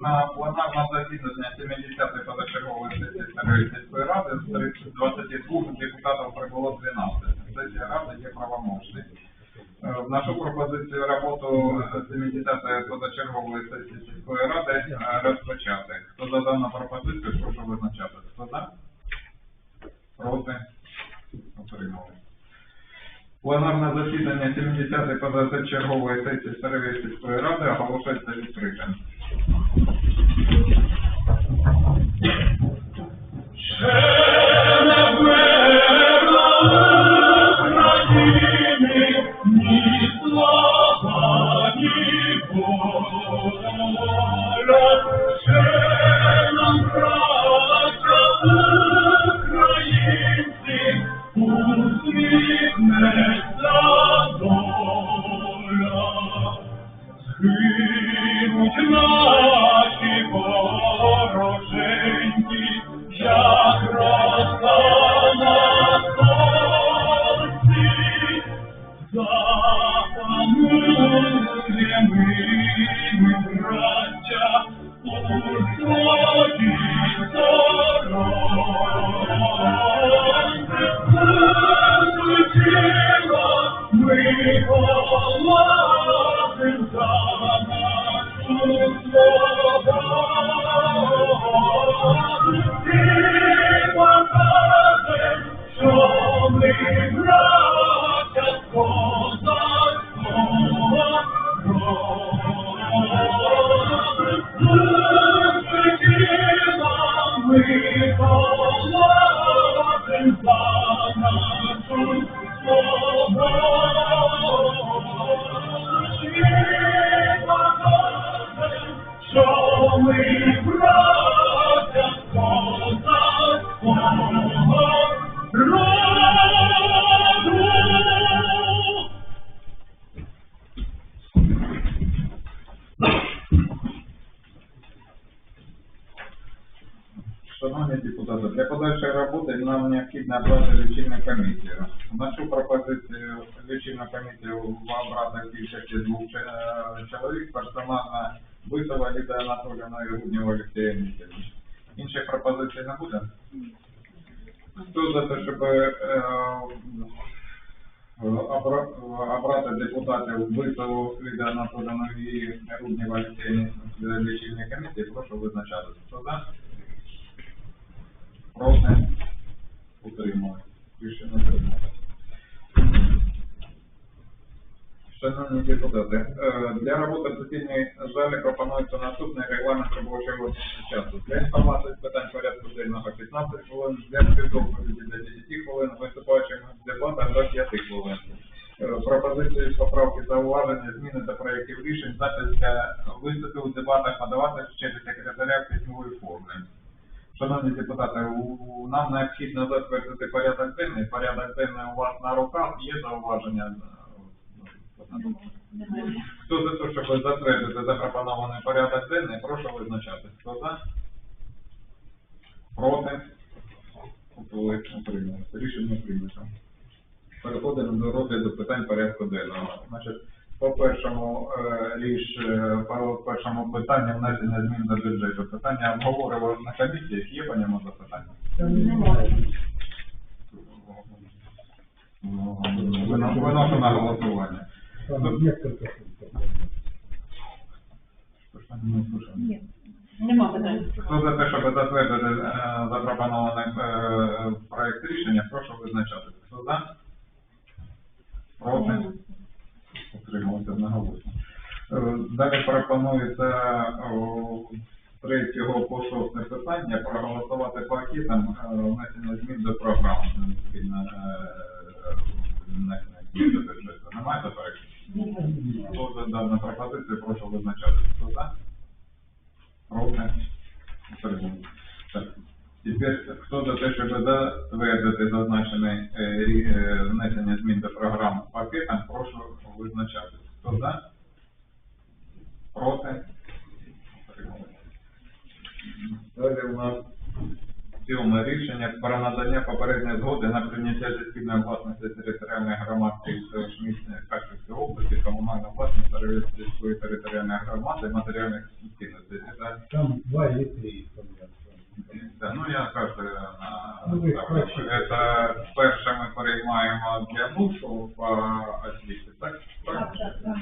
на пленарне засідання 70-ї позачергової сесії Старої сільської ради з 22 депутатів прибуло 12. Сесія ради є правомочною. Е, Вношу пропозицію роботу 70-ї позачергової сесії сільської ради е, розпочати. Хто за дану пропозицію, прошу визначати. Хто за? Проти? Отримали. Пленарне засідання 70-ї позачергової сесії Старої сільської ради оголошується відкритим. Yeah. Hallelujah. Нам необхідно обрати лічильну комісію. Нашу пропозицію лічильну комісію в кількості двох е, чоловік, персонально Бисова Ліда Анатоліївна і Гуднєва Олексія Миколаївна. Інших пропозицій не буде? Хто за те, щоб е, обра- обрати депутатів Бисову Ліда Анатоліївну і Гуднєва Олексія лічильної комісії, прошу визначатися. Хто за? Проти? Утримали. Рішення прийнято. Шановні депутати, е, для роботи в залі пропонується наступний регламент робочого часу. Для інформації з питань порядку денного 15 хвилин, для співдоповіді для 10 хвилин, виступаючим в дебатах до 5 хвилин. Е, Пропозиції, поправки, зауваження, зміни до проєктів рішень, запис для виступів у дебатах подавати через секретаря в письмовій формі. Шановні депутати, у- нам необхідно затвердити порядок денний. Порядок денний у вас на руках. Є зауваження? Хто за те, щоб затвердити запропонований порядок денний, прошу визначатись. Хто за? Проти? Рішення прийнято. Переходимо до розгляду питань порядку денного. Значить, по першому е, ріж, е, по першому питанню внесення змін до бюджету. Питання обговорювали на комісіях, є по ньому запитання? Вино- Виношу на голосування. Там. Ні, нема питань. Хто за те, щоб затвердити е, запропонований проект рішення, прошу визначатися. Хто за? Проти? Утрималися одноголосно. Е, Далі пропонується з третього по шосте питання проголосувати пакетом е, внесення змін до. Необхідно, е. Немає? Хто за дану пропозицію, прошу визначатися. Хто за? Тепер, хто за те, щоб затвердити зазначене внесення змін до програм пакетом, прошу визначатися. Хто за? Проти? Утримались. Далі у нас сьоме рішення про надання попередньої згоди на прийняття зі спільної власності територіальної громади Шмітної Харківської області, комунальної власності Старовільської територіальної громади, матеріальних цінностей? Там два или три. Да, ну я кажу, на Ну, ви ставлю. бачите. це перше ми переймаємо для бушу по освіті, так? Так, так, так.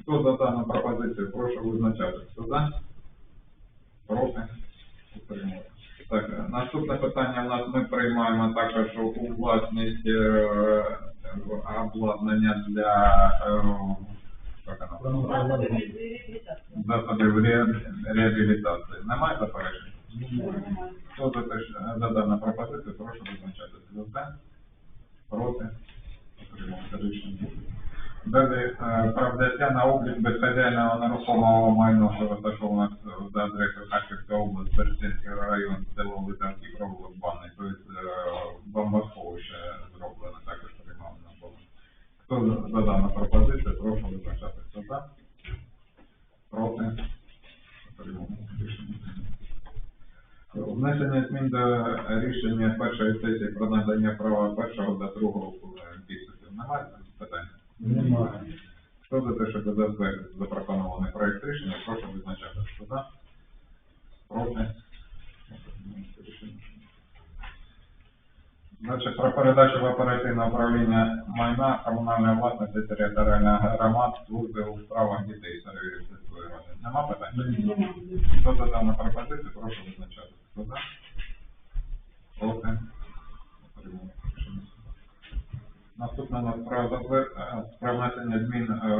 Хто за дану пропозицію, прошу визначати. Хто за? Проти? Утримує. Так, е, наступне питання в нас ми приймаємо також у власність е, обладнання для е, засобів реабілітації. Немає заперечень? Хто що за дану пропозицію, прошу визначатися. За це? Проти? Утримується рішення. Далі е, про на облік безхазяйного нерухомого майна, що розташовано за адресою Харківська область, Берестинський район, село Литанський провулок Банний, тобто е, бомбосховище зроблено, також приймав на поле. Хто за- дану пропозицію, прошу визначати. За? Проти? Внесення змін до рішення першої сесії про надання права першого до другого е, підписів. Немає? Немає. Хто за те, щоб затвердити запропонований проект рішення, прошу визначати. За? Проти? Значить, про передачу в оперативне управління майна комунальної власності територіальних громад служби у справах дітей Сарвірів сільської ради. Нема питань? Немає. Хто за дану пропозицію, прошу визначати. Хто за? Проти? Утримується. Наступне про е, внесення змін е,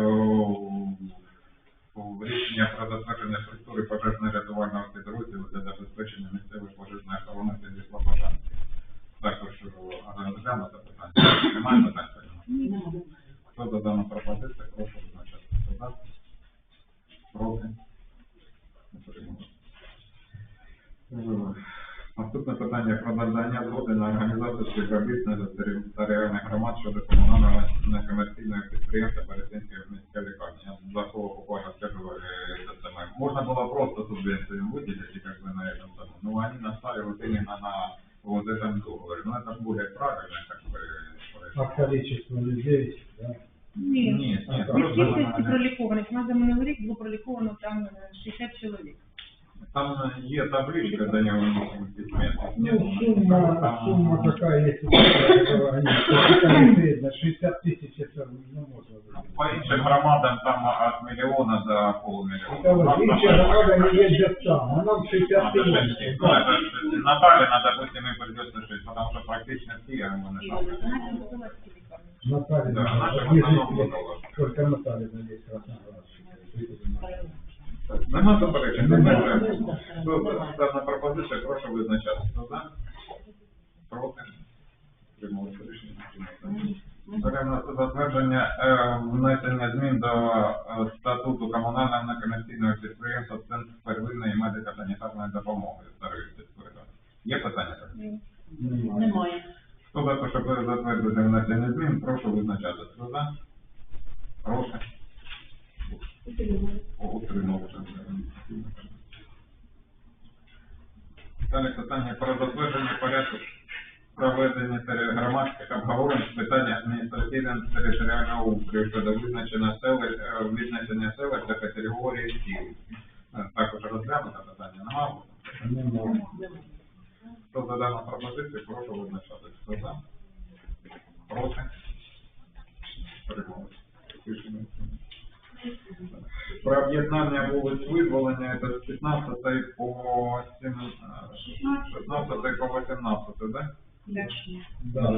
у- рішення про затвердження структури пожежно-рятувального підрозділу для забезпечення місцевої пожежної охорони під Слобожанським. Також е, розглянуто питання. Немає питань? Хто за дану пропозицію, прошу визначати. Хто за? Проти? Утримується. Е, Наступне питання про надання згоди на організацію співробітних за територіальних громад щодо комунального некомерційного підприємства Березинської міської лікарні. Я за слово буквально скажу е, це саме. Можна было просто субвенцию выделить, и как бы на этом самом, но они настаивают именно на вот этом договоре. Ну, это более правильно, как бы, А количество людей, да? Ні. Нет, нет, А, Не просто кількості на- пролікованих. На за минулий рік було проліковано там е, 60 чоловік. Там є табличка, до него внесен письме. Ну, сумма, сумма какая, если так говорить, то видно, 60 тысяч это не можно По выделить. іншим громадам там от миллиона до Это полумиллиона. вот, видите, громада не ездят там, а нам 60 Надо тысяч. шесть. Ну, это ж Наталья, допустим, им придется шесть, потому что практично все мы на Наталья, Да, наша в если основном была. только Наталья здесь красноградская. Нема заперечень, за дана пропозиція, прошу визначатися. Хто за? Проти? Трималося рішення. Беремо затвердження е, внесення змін до е, статуту комунального некомерційного підприємства Центр первинної медико-санітарної допомоги Старої сільської. Є питання? Немає. Хто за те, щоб затвердити внесення змін, прошу визначатися. Хто за? Проти? Утримався. Далі питання про затвердження порядку проведення громадських обговорень з питання адміністративно-територіального устрою щодо визначення селищ, е, визначення селищ та категорії сіл. Е, Також розглянуто питання немає. Немає. Хто за дану пропозицію, прошу визначати. Хто за? Проти? Рішення прийнято. Про об'єднання вулиць визволення це з 15 по 7, е, 16 по 18, да? Да.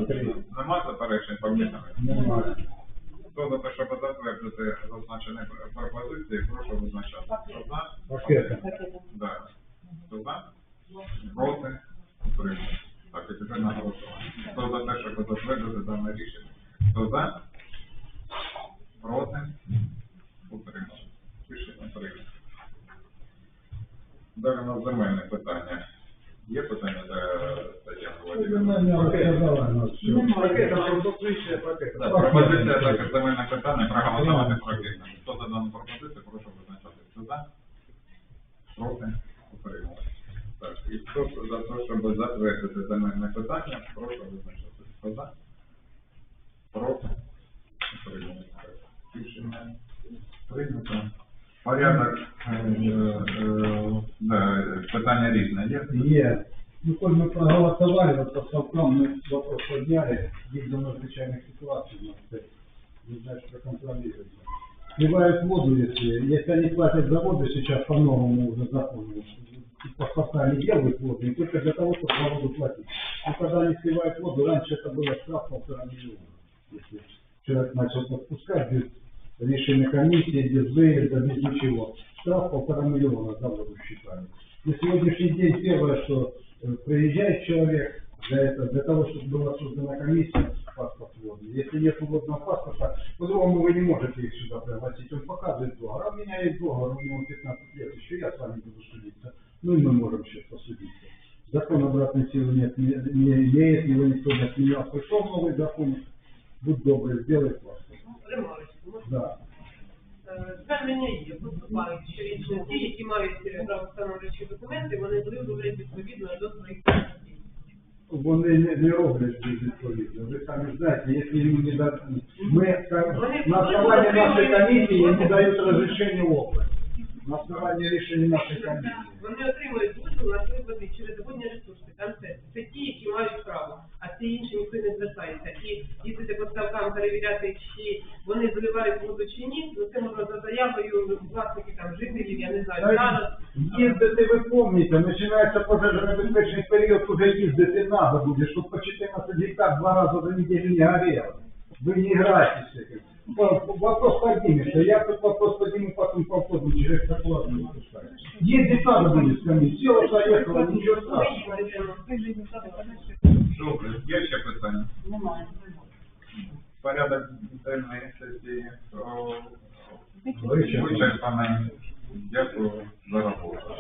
Нема заперечень по? Немає. Хто за те, щоб затвердити зазначені пропозиції, прошу визначати. Хто за? Пакетом. Да. Хто за? Проти? Утримується. Так, і тепер на голосування. Хто за те, щоб затвердити дане рішення? Хто за? Проти? Утримується. Рішення прийнято. Далі у нас земельне питання. Є питання до Тетяни. Так, пропозиція також земельне питання проголосувати проектно. Хто за дану пропозицію, прошу визначати. Хто за? Проти? Утримувати. Так, і хто за те, щоб затвердити земельне питання, прошу визначати. Хто за? Проти? Утримувати. Рішення прийнято. Порядок е, питання різне є? Є. Ну, коль мы проголосовали, вот по ставкам мы вопрос подняли, есть давно чрезвычайных ситуаций у нас, то есть не знаю, что проконтролировать. Сливают воду, если, если они платят за воду сейчас по новому уже закону, и паспорта не делают воду, и только для того, чтобы за воду платить. Но когда они сливают воду, раньше это было штраф полтора миллиона. Если человек начал подпускать без решения комиссии, без выезда, без ничего. Штраф полтора миллиона за воду считали. На сегодняшний день первое, что э, приезжает человек для этого, для того, чтобы была создана комиссия, паспорт водный. Если нет водного паспорта, по-другому вы не можете их сюда пригласить. Он показывает договор. А у меня есть договор, у него 15 лет, еще я с вами буду судиться. Ну и мы можем сейчас посудиться. Закон обратной силы нет, не, не имеет, его никто не отменял. Пришел новый закон, будь добрый, сделай паспорт. Можна? Да. Е, Звернення є, поступають щорічно ті, які мають е, правостановлюючі документи, вони зроблять відповідно до своїх позицій. Вони не, не роблять безвідповідно. Ви самі знаєте, якщо їм не дадуть, ми Вони на основании нашей отримують- комиссии не дают разрешение опыт. На основании решения нашей комиссии. Вони отримують дозвіл на свої води через водні ресурси. Там це, це ті, які мають право, а ці інші ніхто не звертається. І їздити по ставкам перевіряти, чи вони заливають воду чи ні, ну це можна за заявою власників там жителів, я не знаю, зараз. Їздити, ви помните, починається пожежонебезпечний період, уже їздити надо буде, щоб по 14 гектар два рази за неделю не горело. Вы не играйте с этим. Вопрос поднимется. Я тут вопрос подниму, потом полковник через не пускаю. Ездить надо будет с комиссией. Села, поехала, ничего страшного. Добре, є ще питання? Немає. Порядок денної сесії Вичерпаний. вичерпаний. Дякую за роботу.